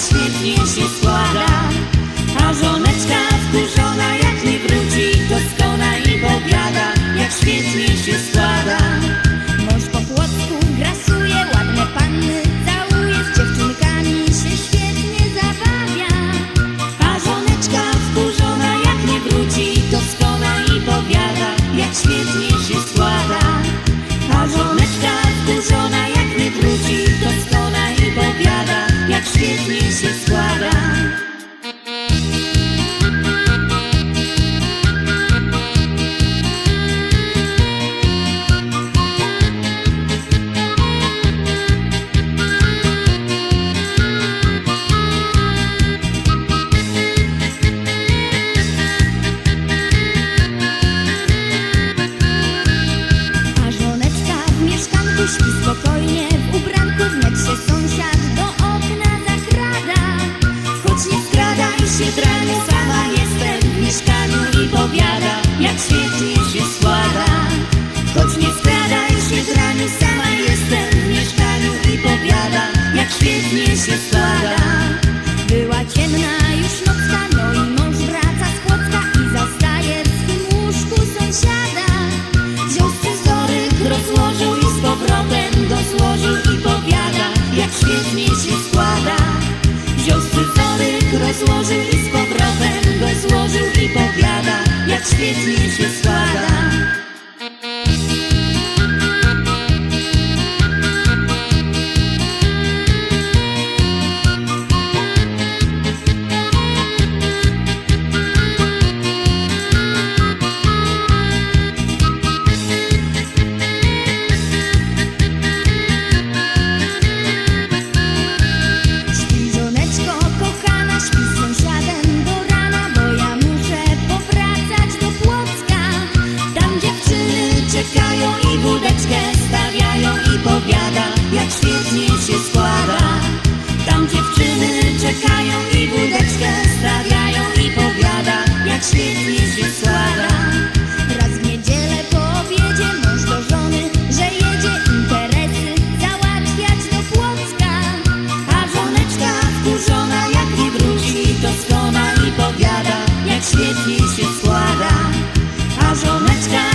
świetnie się składa, a żona Śpi spokojnie w ubranku Wnet się sąsiad do okna zakrada Choć nie skradaj się w rany Sama jestem w mieszkaniu i powiada Jak świetnie się składa. Choć nie skradaj світліші сварі. świetnie się składa, a żoneczka